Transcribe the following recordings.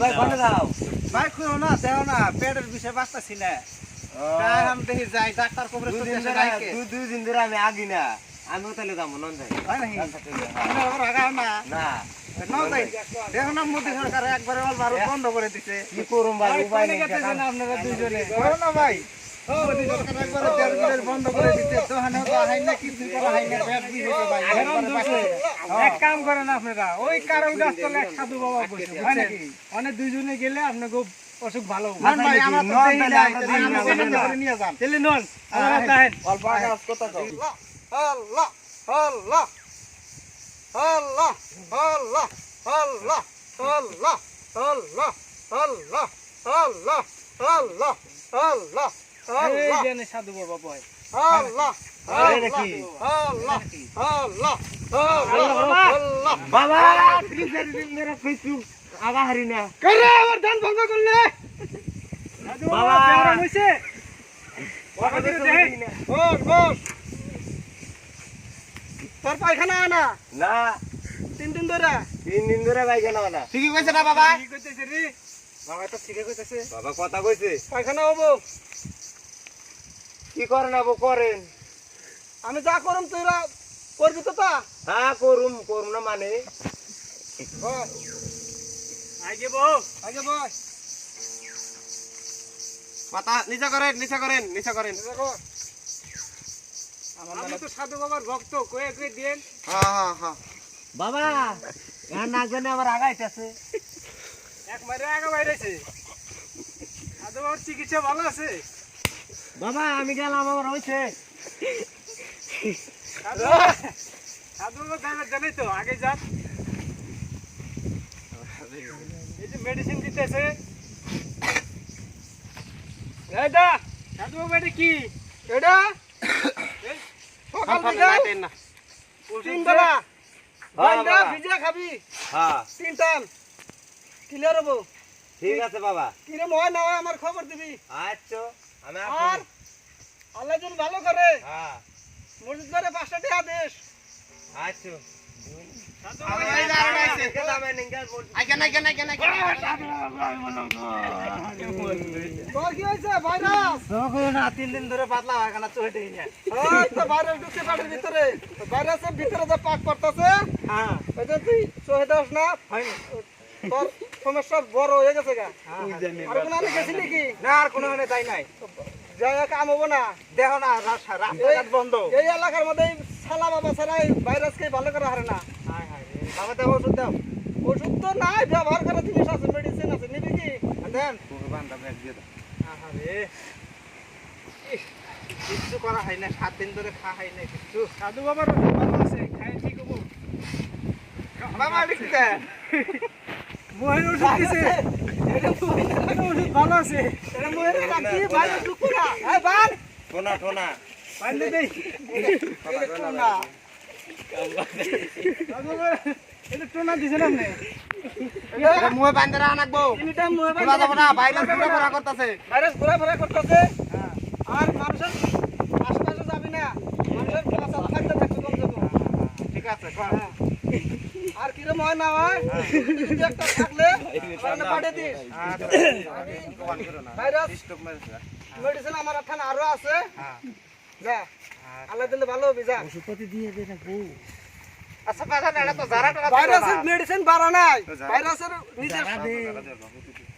ভাই কোনে যাও ভাই খুঁজো না দেও না পেটের বিষয়ে বাঁচতেছি না। তাই আমি দেখি যাই ডাক্তার কবরে দুই দুই দিন ধরে আমি আগি না। আমিও তাহলে যাব নন যাই। হয় নাকি? হ্যাঁ। আগাও না। না। দেখো না মোদী সরকার একবারে অল ভারত বন্ধ করে দিছে। কি করুম ভাই উপায় নেই আপনারা দুইজনে? না ভাই। বন্ধ করে দোকানেও তো হাই না কিছু করা হাই না এক কাম করেন আপনারা ওই কারণ গাছ তলে এক সাধু বাবা বসে হয় নাকি অনেক দুইজনে গেলে আপনার খুব অসুখ ভালো নিয়ে যান তাহলে নন অল্প কথা আল্লাহ আল্লাহ আল্লাহ আল্লাহ আল্লাহ আল্লাহ আল্লাহ আল্লাহ আল্লাহ আল্লাহ আল্লাহ আল্লাহ সাধু বাবা বয় আল্লাহ এই নাকি? আল্লাহ আল্লাহ আল্লাহ আল্লাহ। বাবা। মেরা ফেসবুক আগা হারি না। করে আবার ধান ভঙ্গ করলে? বাবা। বাবা। হইছে তোর পায়খানা না? না। তিন দিন ধরে? তিন দিন ধরে ভাই কেন না। ঠিকই কইছে না বাবা? কি কইতেছে রে। বাবা তো ঠিকই কইতেছে। বাবা কথা কইছে। পায়খানা হব। কি করেন আবো করেন। আমি যা করম তুইরা করবি তো তা? হ্যাঁ করুম করুম না মানে। বস, আগে বউ আগে বস। মাথা নিচা করেন নিচা করেন নিচা করেন। আমি তো সাধু বাবার ভক্ত কয়ে কয়ে দেন হ্যাঁ হ্যাঁ হ্যাঁ বাবা না জানে আমার আগাইতেছে। এক মারে আগে বাইরেছে। সাধু বাবার চিকিৎসা ভালো আছে? বাবা আমি গেলাম আমার হয়েছে। জানাই তো আগে যান। এই যে মেডিসিন দিতেছে। এইটা সাধু বাবা এটা কি? এটা? সকাল থেকে তিন বেলা। ভিজা খাবি? হ্যাঁ। তিন টাইম ক্লিয়ার হব? ঠিক আছে বাবা। কিরম হয় না আমার খবর দিবি। আচ্ছা আমি আর আল্লাহ যদি ভালো করে হ্যাঁ। মসজিদ করে পাঁচটা টাকা দিস। আচ্ছা। তিন দিন ধরে পাতলা পায়খানা ভিতরে। ভাইরাসের ভিতরে যে পাক পড়তেছে হ্যাঁ। তুই চোহে দাস না। তোর সমস্যা বড় হয়ে গেছে গা। আর কোনো আমি গেছিলি কি? না আর কোনো তাই নাই। যাই কাম হব না। দেহ না রাস্তাঘাট বন্ধ। এই এলাকার মধ্যে এই বাবা ছাড়া এই ভাইরাসকে ভালো করা হারে না। রে। বাবা দেব ওষুধ দাও। ওষুধ তো নাই ব্যবহার করার জিনিস আছে মেডিসিন আছে নিবি কি? দেন। কিচ্ছু করা হয় না সাত দিন ধরে খাওয়া হয় না কিচ্ছু। সাধু বাবার আছে খাই ঠিক হব। বাবা লিখতে মহের ওষুধ দিছে। ওষুধ ভালো আছে টোনা টোনা টোনা দিছে না মুহে বান্ধে রাখব ভাইরাস ঘোরা ফেরা করতেছে। ভাইরাস ঘোরা ফেরা করতেছে। হ্যাঁ। আর মানুষের যাবি না। মানুষের খেলা থাকতে থাকতে ঠিক আছে আর কিরম হয় না হয়? একটা থাকলে পাঠিয়ে দিস। ভাইরাস মেডিসিন আমার এখানে আরও আছে। যা আল্লাহ দিলে ভালো হবে যা। আচ্ছা বাবা না এটা তো জারা টারা ভাইরাসের মেডিসিন বাড়া নাই। ভাইরাসের নিজের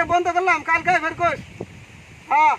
আজকে বন্ধ করলাম কালকে ফের কোস হ্যাঁ।